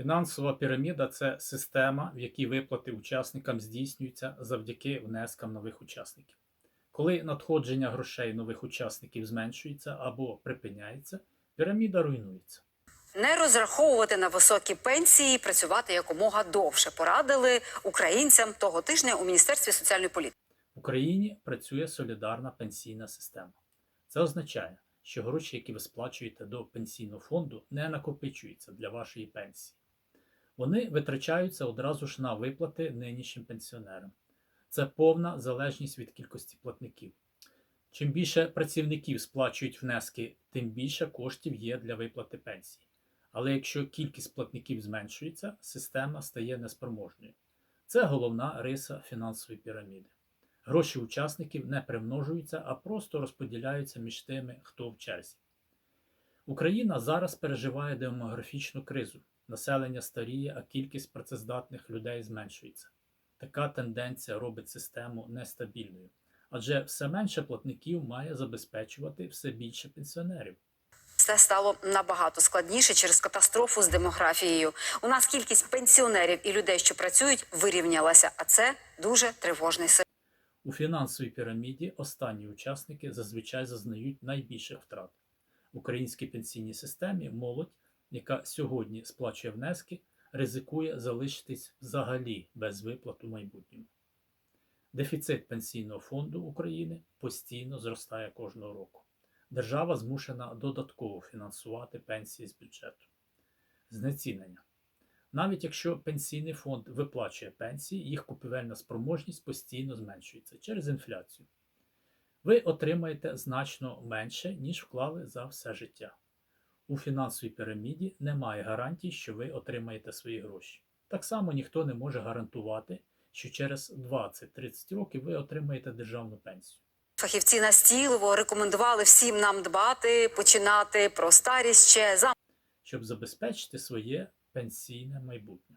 Фінансова піраміда це система, в якій виплати учасникам здійснюються завдяки внескам нових учасників. Коли надходження грошей нових учасників зменшується або припиняється, піраміда руйнується. Не розраховувати на високі пенсії, працювати якомога довше. Порадили українцям того тижня у міністерстві соціальної політики. В Україні працює солідарна пенсійна система. Це означає, що гроші, які ви сплачуєте до пенсійного фонду, не накопичуються для вашої пенсії. Вони витрачаються одразу ж на виплати нинішнім пенсіонерам. Це повна залежність від кількості платників. Чим більше працівників сплачують внески, тим більше коштів є для виплати пенсії. Але якщо кількість платників зменшується, система стає неспроможною. Це головна риса фінансової піраміди. Гроші учасників не примножуються, а просто розподіляються між тими, хто в черзі. Україна зараз переживає демографічну кризу. Населення старіє, а кількість працездатних людей зменшується. Така тенденція робить систему нестабільною, адже все менше платників має забезпечувати все більше пенсіонерів. Все стало набагато складніше через катастрофу з демографією. У нас кількість пенсіонерів і людей, що працюють, вирівнялася, а це дуже тривожний сигнал. У фінансовій піраміді останні учасники зазвичай зазнають найбільших втрат. В українській пенсійній системі молодь, яка сьогодні сплачує внески, ризикує залишитись взагалі без виплат у майбутньому. Дефіцит пенсійного фонду України постійно зростає кожного року. Держава змушена додатково фінансувати пенсії з бюджету. Знецінення. Навіть якщо пенсійний фонд виплачує пенсії, їх купівельна спроможність постійно зменшується через інфляцію. Ви отримаєте значно менше, ніж вклали за все життя. У фінансовій піраміді немає гарантій, що ви отримаєте свої гроші. Так само ніхто не може гарантувати, що через 20-30 років ви отримаєте державну пенсію. Фахівці настійливо рекомендували всім нам дбати, починати про старість ще за щоб забезпечити своє пенсійне майбутнє.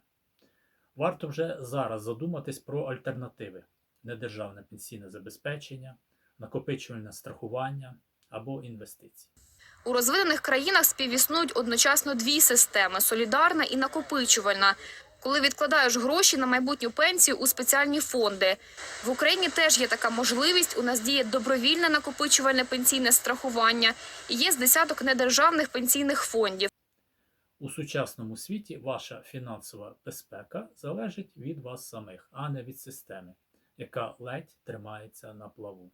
Варто вже зараз задуматись про альтернативи: недержавне пенсійне забезпечення, накопичувальне страхування або інвестиції. У розвинених країнах співіснують одночасно дві системи солідарна і накопичувальна. Коли відкладаєш гроші на майбутню пенсію у спеціальні фонди. В Україні теж є така можливість. У нас діє добровільне накопичувальне пенсійне страхування і є з десяток недержавних пенсійних фондів. У сучасному світі ваша фінансова безпека залежить від вас самих, а не від системи, яка ледь тримається на плаву.